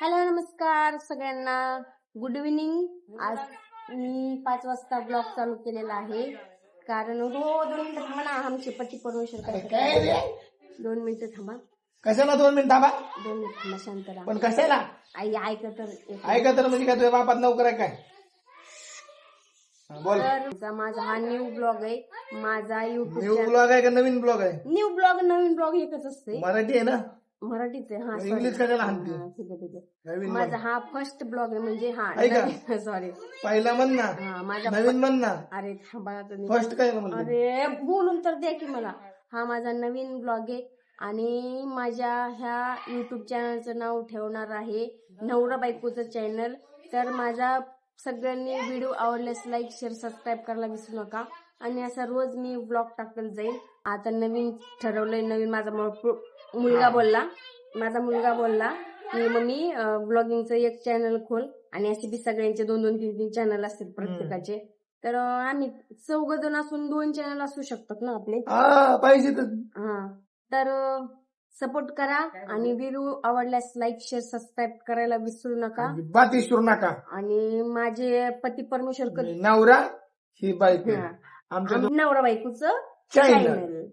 Hello नमस्कार सगळ्यांना. Good evening आज मी पाच वाजता ब्लॉग चालू केलेला आहे. कारण हो दोन मिनिटं थांबा ना आमचे काय काय रे? दोन मिनिटं थांबा. कशाला दोन मिनिट थांबा? दोन मिनिट थांबा शांत राहा. पण कशाला? आई ऐक तर एक ऐका तर म्हणजे काय तुझ्या बापात नोकर आहे काय? हा, बोल. तर माझा- माझा हा न्यू ब्लॉग आहे. माझा न्यू युट्यूब ब्लॉग आहे का नवीन ब्लॉग आहे? न्यू ब्लॉग नवीन ब्लॉग एकच असते मराठी आहे ना? मराठीच आहे. हा. इंग्लिश कशाला हाणते हा, ठीक आहे ठीक आहे. नवीन माझा हा फर्स्ट ब्लॉग आहे म्हणजे हा. सॉरी पहिला म्हण ना. हा माझा नवीन म्हण ना. अरे थांबा फर्स्ट काय म्हणते अरे बोलून तर द्या की मला. हा माझा नवीन ब्लॉग आहे आणि माझ्या ह्या युट्यूब चॅनलचं नाव ठेवणार आहे नवरा बायकोचं चॅनल तर माझा सगळ्यांनी व्हिडिओ आवडल्यास लाईक शेअर सबस्क्राईब करायला विसरू नका. आणि असा रोज मी ब्लॉग टाकत जाईल आता नवीन ठरवलंय नवीन माझा मु- मुलगा बोलला. माझा मुलगा बोलला की मम्मी ब्लॉगिंगचं एक चॅनल खोल आणि असे बी सगळ्यांचे दोन दोन तीन तीन चॅनल असतील प्रत्येकाचे. तर आम्ही चौघ जण असून दोन चॅनल असू शकतात ना आपले? पाहिजे हा. तर सपोर्ट करा आणि व्हिडिओ आवडल्यास लाईक शेअर सबस्क्राईब करायला विसरू नका. बात विसरू नका. आणि माझे पती परमेश्वर नवरा ही बायको. हा. आमच्या आम- नवरा बायकोचं चॅनल